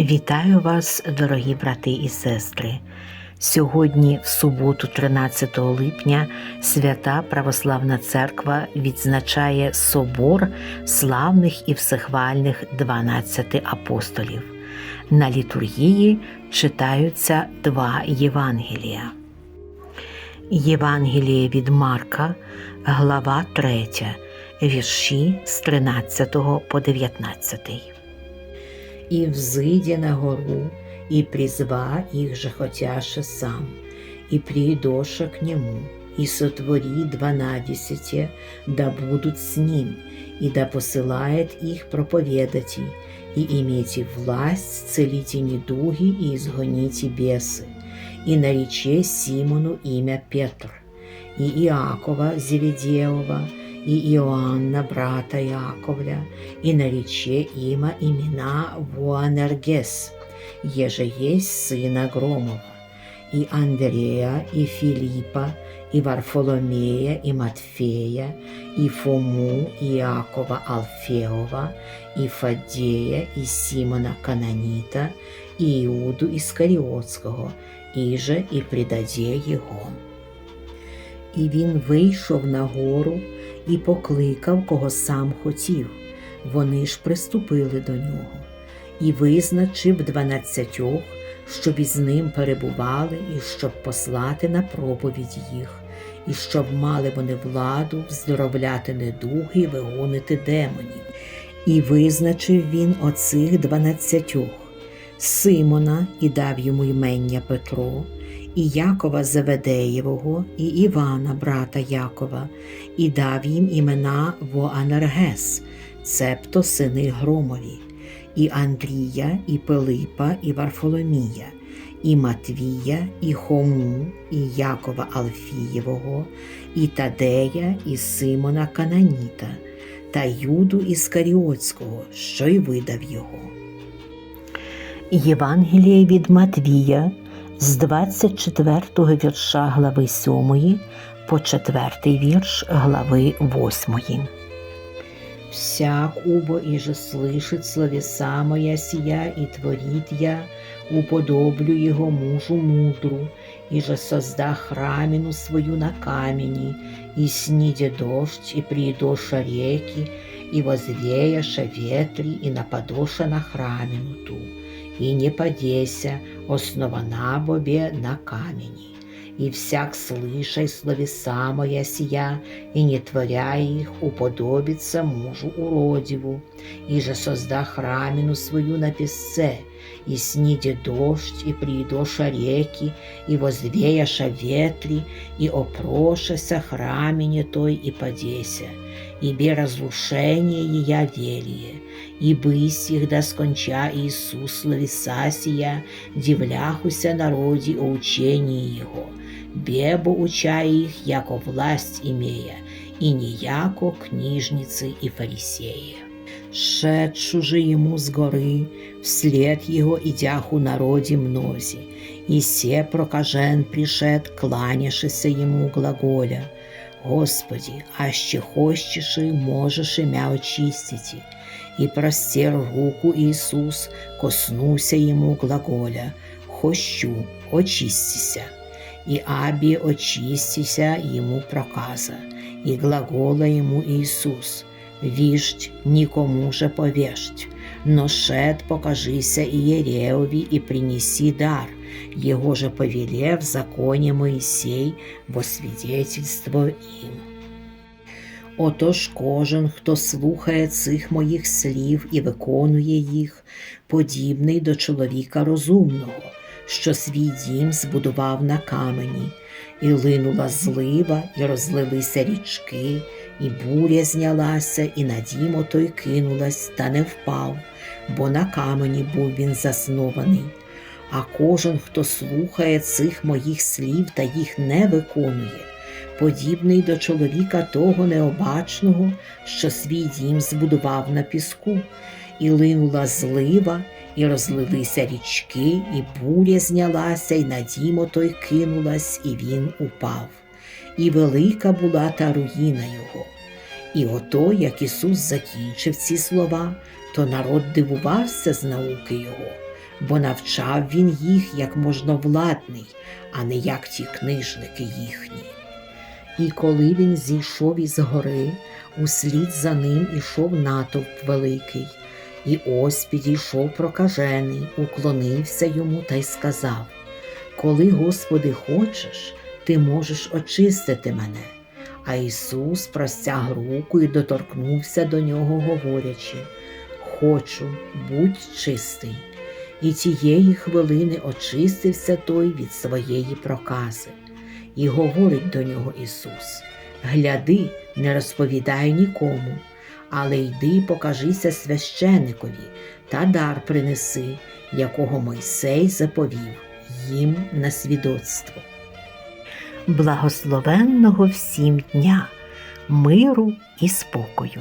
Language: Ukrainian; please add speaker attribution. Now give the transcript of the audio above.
Speaker 1: Вітаю вас, дорогі брати і сестри. Сьогодні, в суботу, 13 липня, свята Православна Церква відзначає собор славних і всехвальних 12 апостолів. На літургії читаються два Євангелія. Євангеліє від Марка, глава 3, вірші з 13 по 19 и взыдя на гору, и призва их же хотяше сам, и придоша к нему, и сотвори дванадесяте, да будут с ним, и да посылает их проповедати, и имейте власть, целите недуги и изгоните бесы, и нарече Симону имя Петр, и Иакова Зеведеева, и Иоанна, брата Яковля, и нарече има имена Вуанергес, еже есть сына Громова, и Андрея, и Филиппа, и Варфоломея, и Матфея, и Фому, и Иакова Алфеова, и Фадея, и Симона Кананита, и Иуду Іскаріотського, і же і придаде його. І він вийшов на гору і покликав, кого сам хотів. Вони ж приступили до нього, і визначив дванадцятьох, щоб із ним перебували, і щоб послати на проповідь їх, і щоб мали вони владу вздоровляти недуги і вигонити демонів. І визначив він оцих дванадцятьох Симона і дав йому ймення Петро, і Якова Заведеєвого, і Івана, брата Якова, і дав їм імена Воанергес, цебто сини Громові, і Андрія, і Пилипа, і Варфоломія, і Матвія, і Хому, і Якова Алфієвого, і Тадея, і Симона Кананіта, та Юду Іскаріотського, що й видав його. Євангеліє від Матвія з 24 вірша глави 7 по 4 вірш глави 8. Всяк убо иже слышит словеса моя сия и творит я, уподоблю его мужу мудру, и же созда храмину свою на камени, и сниде дождь, и приидоша реки, и возвеяша ветри, и нападоша на храмину ту, и не подеся, основана бобе на камени. И всяк слышай словеса моя сия, и не творя их, уподобится мужу уродиву, и же созда храмину свою на песце, и сниде дождь, и приидоша реки, и возвеяша ветри, и опрошася храмине той, и подеся, ибе разрушение ея велие, и бысь их да сконча Иисус словеса дивляхуся народі о учении Его, бебо уча их, яко власть имея, и не яко книжницы и фарисеи. Шедшу же ему с горы, вслед его идях у народе мнози, и се прокажен пришед, кланяшися ему глаголя, Господи, аще хочеши, можеш имя очистити. И простер руку Иисус, коснуся ему глаголя, «Хощу, очистися». И аби очистися ему проказа, и глагола ему Иисус, «Виждь, никому же повеждь, но шед покажися Иереови и принеси дар, его же повелев в законе Моисей во свидетельство им». Отож кожен, хто слухає цих моїх слів і виконує їх, подібний до чоловіка розумного, що свій дім збудував на камені, і линула злива, і розлилися річки, і буря знялася, і на дім отой кинулась, та не впав, бо на камені був він заснований. А кожен, хто слухає цих моїх слів та їх не виконує, подібний до чоловіка того необачного, що свій дім збудував на піску, і линула злива, і розлилися річки, і буря знялася, і на дім отой кинулась, і він упав. І велика була та руїна його. І ото, як Ісус закінчив ці слова, то народ дивувався з науки Його, бо навчав він їх як можновладний, а не як ті книжники їхні. І коли він зійшов із гори, услід за ним ішов натовп великий, і ось підійшов прокажений, уклонився йому та й сказав: Коли, Господи, хочеш, ти можеш очистити мене. А Ісус простяг руку і доторкнувся до нього, говорячи: Хочу, будь чистий. І тієї хвилини очистився той від своєї прокази. І говорить до нього Ісус: Гляди, не розповідай нікому, але йди покажися священикові та дар принеси, якого Мойсей заповів їм на свідоцтво. Благословенного всім дня, миру і спокою.